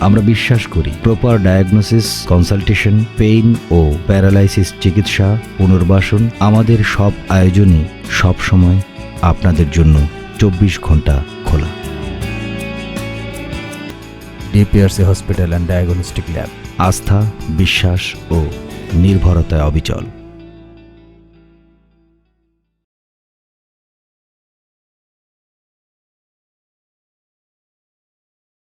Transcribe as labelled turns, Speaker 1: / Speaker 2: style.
Speaker 1: আমরা বিশ্বাস করি প্রপার ডায়াগনোসিস কনসালটেশন পেইন ও প্যারালাইসিস চিকিৎসা পুনর্বাসন আমাদের সব আয়োজনই সবসময় আপনাদের জন্য চব্বিশ ঘণ্টা খোলা।
Speaker 2: DPRC hospital and diagnostic lab.
Speaker 1: আস্থা বিশ্বাস ও নির্ভরতায় অবিচল।